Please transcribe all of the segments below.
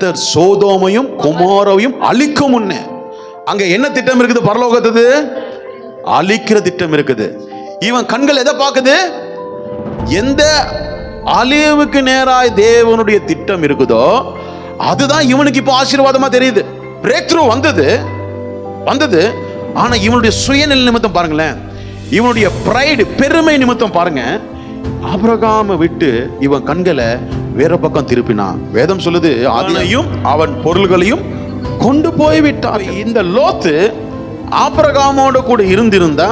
கத்தர் சோதோமையும் குமாரவையும் அழிக்கும் முன்னே. அங்க என்ன திட்டம் இருக்குது பரலோகத்தது அழிக்கிற திட்டம் இருக்குது. இவன் கண்கள் எதை பார்க்குது? எந்த அழிவுக்கு நேராய் தேவனுடைய திட்டம் இருக்குதோ அதுதான் இவனுக்கு இப்போ ஆசீர்வாதமா தெரியுது. பிரேக் த்ரூ வந்தது. வந்தது. ஆனா இவனுடைய சுயநிலை நிமித்தம் பாருங்களேன். இவனுடைய பிரைடு பெருமை நிமித்தம் பாருங்க. ஆபிரகாம விட்டு இவன் கண்களை வேற பக்கம் திருப்பினான். வேதம் சொல்லுது அதையும் அவன் பொருள்களையும் கொண்டு போய். விட்டான் இந்த லோத்து ஆபிரகாமோட கூட இருந்திருந்தா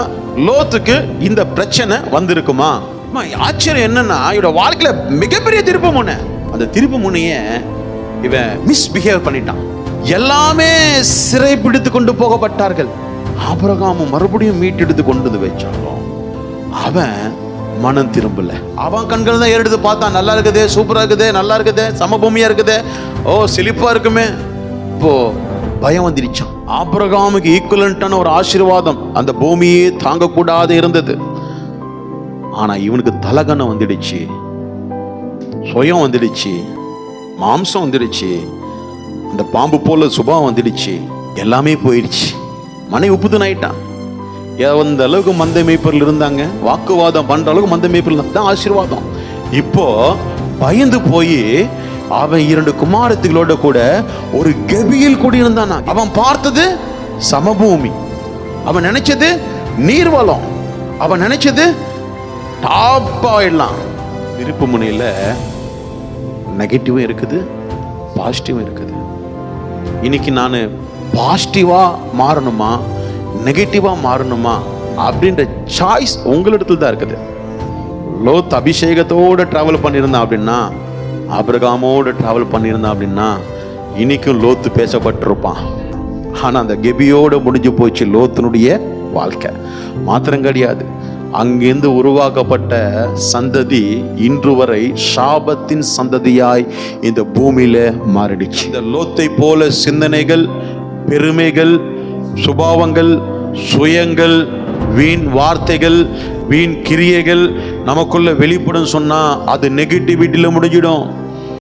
லோத்துக்கு இந்த பிரச்சனை வந்திருக்குமா? ஆச்சரியம் என்னன்னா இவட வாழ்க்கையில மிகப்பெரிய திருப்பு முனை. அந்த திருப்பு முனைய இவன் மிஸ்பிஹேவ் பண்ணிட்டான். எல்லாமே சிறைப்பிடித்து கொண்டு போகப்பட்டார்கள். ஆபிரகாமும் மறுபடியும் மீட்டெடுத்து கொண்டு வந்து வச்சாலும் அவன் மனம் திரும்பல. அவன் கண்கள் தான் ஏறெடுத்து பார்த்தான் நல்லா இருக்குதே சூப்பரா இருக்குதே நல்லா இருக்குதே சமபூமியா இருக்குதே. ஓ செழிப்பா இருக்குமே. இப்போ பயம் வந்துருச்சான் ஆபிரகாமுக்கு ஈக்குவலண்டான ஒரு ஆசீர்வாதம் அந்த பூமியே தாங்கக்கூடாது இருந்தது. ஆனா இவனுக்கு தலகணம் வந்துடுச்சு சுயம் வந்துடுச்சு மாம்சம் வந்துடுச்சு அந்த பாம்பு போல சுபாவம் வந்துடுச்சு எல்லாமே போயிடுச்சு. மனை உப்புதுன்னு ஆயிட்டான் எந்த அளவுக்கு மந்த மேய்ப்பரில் இருந்தாங்க. வாக்குவாதம் பண்ற அளவுக்கு மந்த மேய்ப்பரில் தான் ஆசீர்வாதம். இப்போ பயந்து போய் அவன் இரண்டு குமாரத்துகளோட கூட ஒரு கபியில் கூடியிருந்தானா. அவன் பார்த்தது சமபூமி. அவன் நினைச்சது நீர்வளம். அவன் நினைச்சது டாப் ஆயிடலாம் விருப்பு முனையில் நெகட்டிவும் இருக்குது பாசிட்டிவும் இருக்குது. இன்னைக்கு நான் பாசிட்டிவாக மாறணுமா? நெகட்டிவாக மாறணுமா? அப்படின்ற சாய்ஸ் உங்களிடத்துல தான் இருக்குது. லோத் அபிஷேகத்தோடு ட்ராவல் பண்ணியிருந்தான் அப்படின்னா அபிரகாமோடு ட்ராவல் பண்ணியிருந்தான் அப்படின்னா இன்னைக்கும் லோத்து பேசப்பட்டிருப்பான். ஆனால் அந்த கெபியோடு முடிஞ்சு போச்சு லோத்தினுடைய வாழ்க்கை. மாத்திரம் கிடையாது. அங்கிருந்து உருவாக்கப்பட்ட சந்ததி இன்று வரை சாபத்தின் சந்ததியாய் இந்த பூமியில மாறிடுச்சு. இந்த லோத்தை போல சிந்தனைகள் பெருமைகள் சுபாவங்கள் சுயங்கள் வீண் வார்த்தைகள் வீண் கிரியைகள் நமக்குள்ள வெளிப்படும் சொன்னா அது நெகட்டிவிட்டியில முடிஞ்சிடும்.